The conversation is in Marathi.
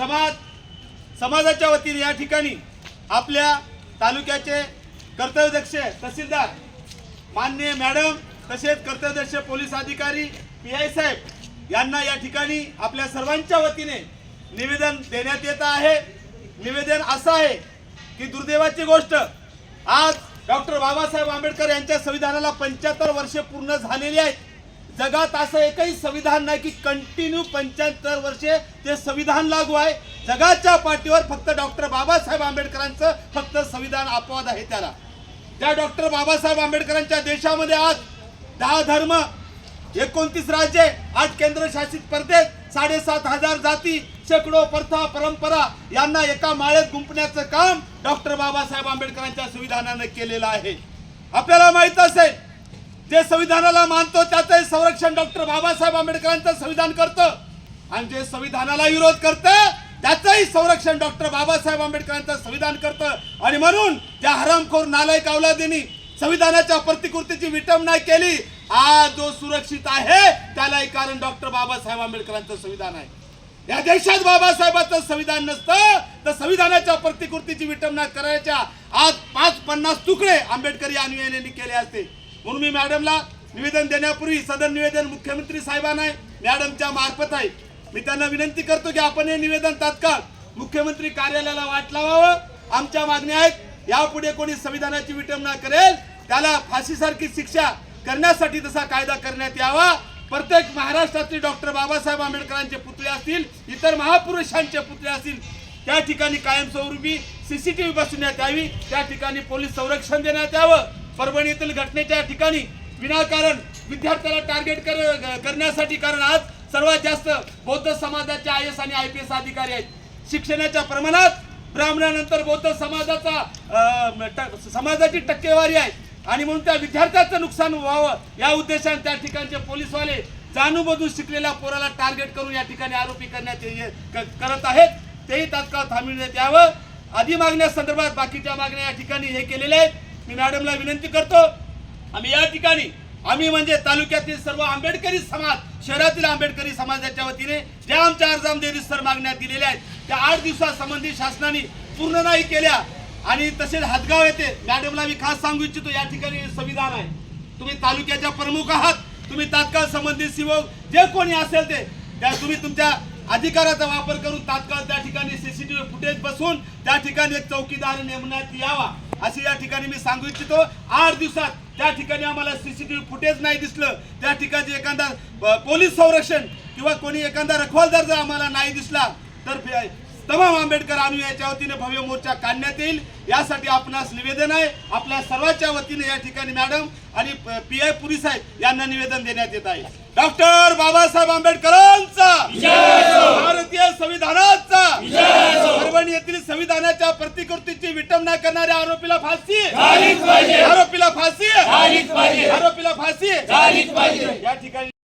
समाज समाजाच्या वतीने या ठिकाणी आपल्या तालुक्याचे कर्तव्यदक्ष तहसीलदार मान्य मॅडम तसेच कर्तव्यदक्ष पोलीस अधिकारी पी आय साहेब यांना या ठिकाणी आपल्या सर्वांच्या वतीने निवेदन देण्यात येत आहे. निवेदन असं आहे की दुर्दैवाची गोष्ट आज डॉक्टर बाबासाहेब आंबेडकर यांच्या संविधानाला पंच्याहत्तर वर्षे पूर्ण झालेली आहेत. जगात असं एकही संविधान नाही की कंटिन्यू पंच्याहत्तर वर्षे ते संविधान लागू आहे. जगाच्या पाठीवर फक्त डॉक्टर बाबासाहेब आंबेडकरांचं फक्त संविधान अपवाद आहे त्याला. त्या डॉक्टर बाबासाहेब आंबेडकरांच्या देशामध्ये आज दहा धर्म एकोणतीस राज्ये आठ केंद्रशासित प्रदेश साडेसात हजार जाती शेकडो प्रथा परंपरा यांना एका माळेत गुंपण्याचं काम डॉक्टर बाबासाहेब आंबेडकरांच्या संविधानानं केलेलं आहे. आपल्याला माहीत असेल जे संविधानाला मानतो त्याचं संरक्षण डॉक्टर बाबासाहेब आंबेडकरांचं संविधान करतं. आणि जे संविधानाला विरोध करतं त्याचंही संरक्षण डॉक्टर बाबासाहेब आंबेडकरांचं संविधान करतं. आणि म्हणून त्या हरामखोर नालायक अवलादींनी संविधानाच्या प्रतिकृतीची विटंबना केली आज जो सुरक्षित आहे त्यालाही कारण डॉक्टर बाबासाहेब आंबेडकरांचं संविधान आहे. या देशात बाबासाहेबांचं संविधान नसतं तर संविधानाच्या प्रतिकृतीची विटंबना करायच्या आज पाच पन्नास तुकडे आंबेडकरी अनुयायांनी केले असते. म्हणून मी मॅडमला निवेदन देण्यापूर्वी सदन निवेदन मुख्यमंत्री साहेबांना आहे, मॅडमच्या मार्फत आहे. मी त्यांना विनंती करतो की आपण हे निवेदन तात्काळ मुख्यमंत्री कार्यालयाला वाट लावावं. आमच्या मागण्या आहेत यापुढे कोणी संविधानाची विटंबना करेल त्याला फाशीसारखी शिक्षा करण्यासाठी तसा कायदा करण्यात यावा. प्रत्येक महाराष्ट्रातील डॉक्टर बाबासाहेब आंबेडकरांचे पुतळे असतील इतर महापुरुषांचे पुतळे असतील त्या ठिकाणी कायमस्वरूपी सीसीटीव्ही बसवण्यात यावी. त्या ठिकाणी पोलीस संरक्षण देण्यात यावं. परभणी येथील घटनेच्या ठिकाणी विनाकारण विद्यार्थ्याला टार्गेट कर करण्यासाठी कारण आज सर्वात जास्त बौद्ध समाजाचे आय एस आणि आय पी एस अधिकारी आहेत. शिक्षणाच्या प्रमाणात ब्राह्मणानंतर बौद्ध समाजाचा ट- समाजाची टक्केवारी आहे. आणि म्हणून त्या विद्यार्थ्याचं नुकसान व्हावं या उद्देशाने त्या ठिकाणचे पोलीसवाले जाणूनबुजून शिकलेल्या पोराला टार्गेट करून या ठिकाणी आरोपी करण्यात क- करत आहेत. तेही तात्काळ थांबविण्यात यावं. आधी मागण्या संदर्भात बाकीच्या मागण्या या ठिकाणी हे केलेल्या आहेत. मी मॅडमला विनंती करतो आम्ही या ठिकाणी आम्ही म्हणजे तालुक्यातील सर्व आंबेडकरी समाज शहरातील आंबेडकरी समाजाच्या वतीने ज्या आमच्या अर्जामध्ये सर मागण्या दिलेल्या आहेत त्या आठ दिवसासंबंधी शासनाने पूर्ण नाही केल्या आणि तसेच हातगाव येथे मॅडमला मी खास सांगू इच्छितो या ठिकाणी संविधान आहे. तुम्ही तालुक्याच्या प्रमुख आहात तुम्ही तात्काळ संबंधित सेवक जे कोणी असेल ते त्या तुम्ही तुमच्या अधिकाराचा वापर करून तात्काळ त्या ठिकाणी सीसीटीव्ही फुटेज बसून त्या ठिकाणी एक चौकीदार नेमण्यात यावा. अशी या ठिकाणी मी सांगू इच्छितो आठ दिवसात त्या ठिकाणी आम्हाला सीसीटीव्ही फुटेज नाही दिसलं. त्या ठिकाणी एखादा पोलीस संरक्षण किंवा कोणी एखादा रखवालदार जर आम्हाला नाही दिसला तर तमाम आंबेडकर अनुयायाच्या वतीने भव्य मोर्चा काढण्यात येईल. यासाठी आपणास निवेदन आहे. आपल्या सर्वांच्या वतीने या ठिकाणी मॅडम आणि पी आय पुरी साहेब यांना निवेदन देण्यात येत आहे. डॉक्टर बाबासाहेब आंबेडकरांचा! भारतीय संविधानाचा! परभणी येथील संविधानाच्या प्रतिकृतीची विटंबना करणाऱ्या आरोपीला फाशी. आरोपीला फाशी. आरोपीला फाशी. या ठिकाणी